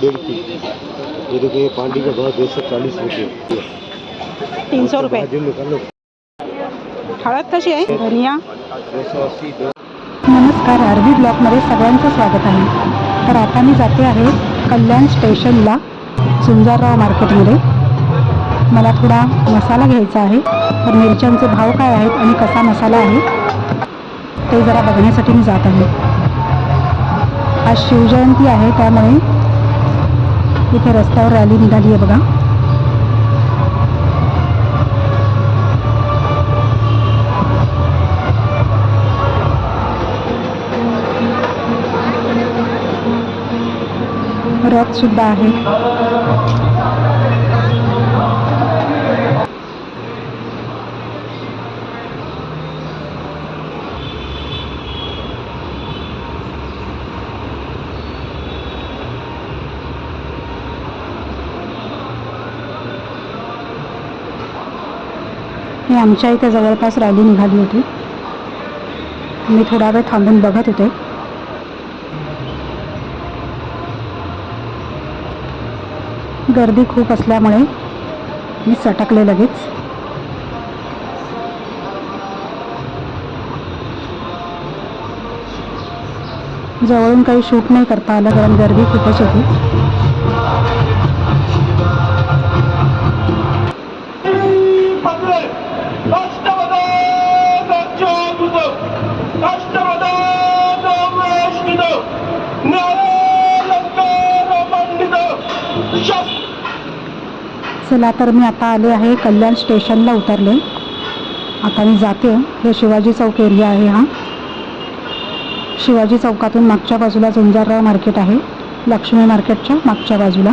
डेढ़ की ये देखो ये पांडी का भाव दो सौ चालीस रुपये. तीन सौ रुपये हळद कशी आहे? धनिया? दो सौ अस्सी दो नमस्कार आरबी ब्लॉकमध्ये सगळ्यांचं स्वागत आहे. तर आता मी जाते आहे कल्याण स्टेशनला झुंजारराव मार्केटमध्ये. मला थोडा मसाला घ्यायचा आहे. तर मिरच्यांचे भाव काय आहेत आणि कसा मसाला आहे ते जरा बघण्यासाठी मी जात आहे. आज शिवजयंती आहे त्यामुळे इथे रस्त्यावर रॅली निघाली आहे बघा. रथसुद्धा आहे. आमच्या इथे जवळपास रॅली निघाली होती. मी थोडा वेळ थांबून बघत होते. गर्दी खूप असल्यामुळे मी सटकले लगेच. जवळून काही शूट नाही करता आलं कारण गर्दी खूपच होती. चला तर मी आता आले आहे कल्याण स्टेशनला उतरले. आता मी जाते. हे शिवाजी चौक एरिया आहे हा. शिवाजी चौकातून मागच्या बाजूला झुंजारराव मार्केट आहे. लक्ष्मी मार्केटच्या मागच्या बाजूला.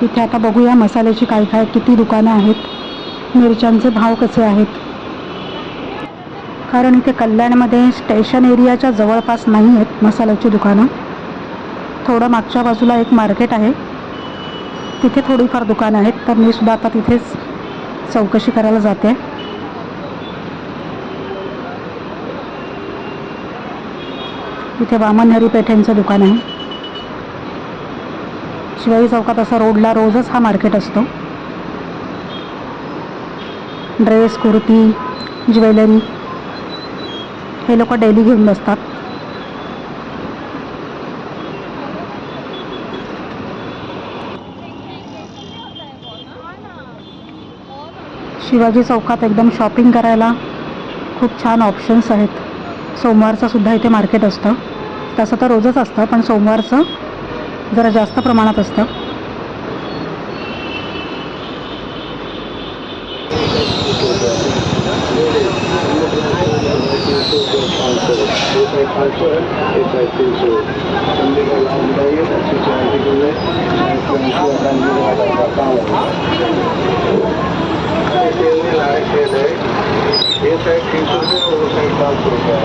तिथे आता बघूया मसाल्याची काय काय किती दुकानं आहेत मिरच्यांचे भाव कसे आहेत. कारण इथे कल्याणमध्ये स्टेशन एरियाच्या जवळपास नाही आहेत मसाल्याची दुकानं. थोडं मागच्या बाजूला एक मार्केट आहे. तिथे थोडीफार दुकानं आहेत तर मी सुद्धा आता तिथेच चौकशी करायला जाते. इथे वामनहरी पेठ्यांचं दुकान आहे. शिवाई चौकात असं रोडला रोजच हा मार्केट असतो. ड्रेस कुर्ती ज्वेलरी हे लोक डेली घेऊन बसतात. शिवाजी चौकात एकदम शॉपिंग करायला खूप छान ऑप्शन्स आहेत. सोमवारचं सुद्धा इथे मार्केट असतं. तसं तर रोजच असतं पण सोमवारचं जरा जास्त प्रमाणात असतं. ये साइड तीन सौ रुपये और वो साइड पाँच सौ रुपये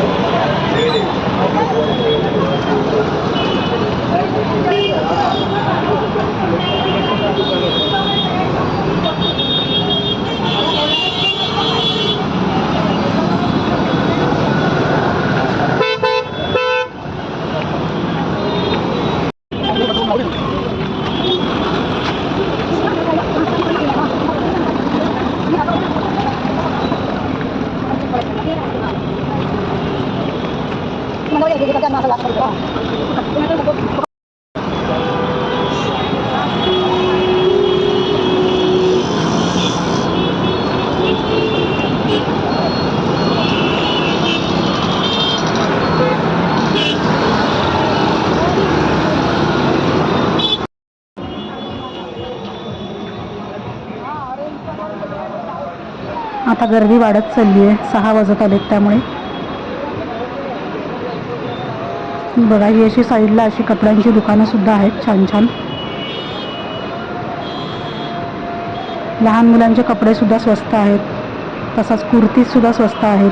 आता गर्दी वाढत चालली आहे. सहा वाजत आलेत त्यामुळे. बघा ही अशी साईडला अशी कपड्यांची दुकानं सुद्धा आहेत छान छान. लहान मुलांचे कपडे सुद्धा स्वस्त आहेत तसाच कुर्तीज सुद्धा स्वस्त आहेत.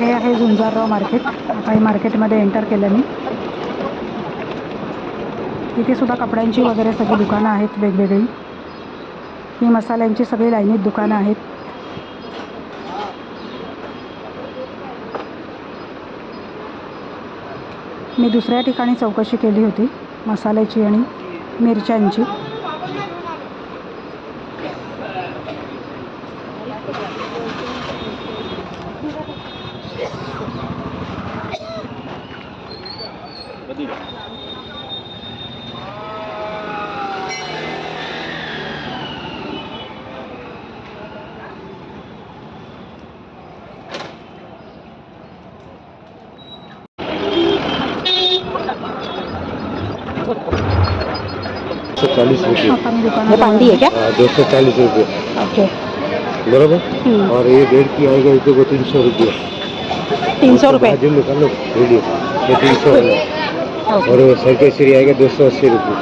हे आहे झुंजारराव मार्केट. आता हे मार्केटमध्ये एंटर केलं मी. इथे सुद्धा कपड्यांची वगैरे सगळी दुकानं आहेत वेगवेगळी. ही मसाल्यांची सगळी लाईनीत दुकानं आहेत. मी दुसऱ्या ठिकाणी चौकशी केली होती मसाल्याची आणि मिरच्यांची. सौ चालीस रुपये। हे क्या? हाँ दो सौ चालीस रुपये। ओके। बराबर? हम्म. और ये डेढ़ की आएगा इसे को तीन सौ रुपये। तीन सौ रुपये? बाजू में कर लो वीडियो ये तीन सौ ओके। और वो सरकेसरी आएगा दो सौ अस्सी रुपये।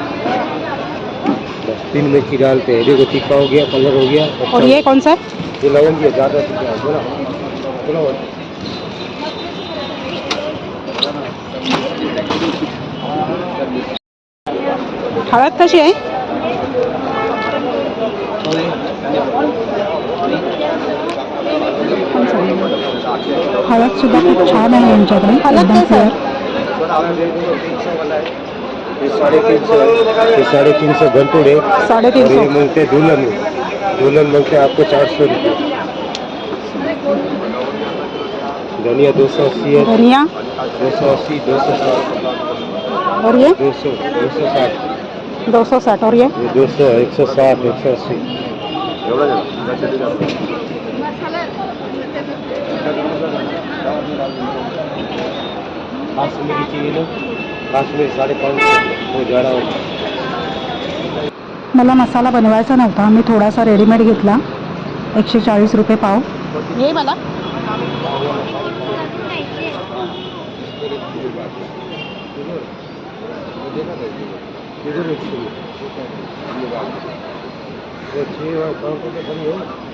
तीन मिर्ची डालते हैं। देखो टिक्का हो गया कलर हो गया और ये कौन सा? ये लवंगी है ज़्यादा है? बोला। बोला। हळद कशी आहे हळद सुद्धा खूप छान आहे यांच्याकडे हळद एकदम कसं आहे? प्युअर ये साढ़े तीन सौ ये साढ़े तीन सौ घंटोड़े और साडेतीन ये सौ मिलते हैं दुल्हन दुल्हन मिलते हैं आपको चार सौ रुपये धनिया दो सौ अस्सी है धनिया दो सौ अस्सी दो सौ साठ और ये दो सौ दो सौ साठ दो सौ साठ और ये? दो सौ एक सौ साठ एक सौ अस्सी. काश्मीरी चाहिए काश्मीरी साढ़े पाँच सौ हो जा रहा हूँ मला मसाला बनवायचा नव्हता. मी थोडासा रेडीमेड घेतला. एकशे चाळीस रुपये पाव. ये मला. ये छः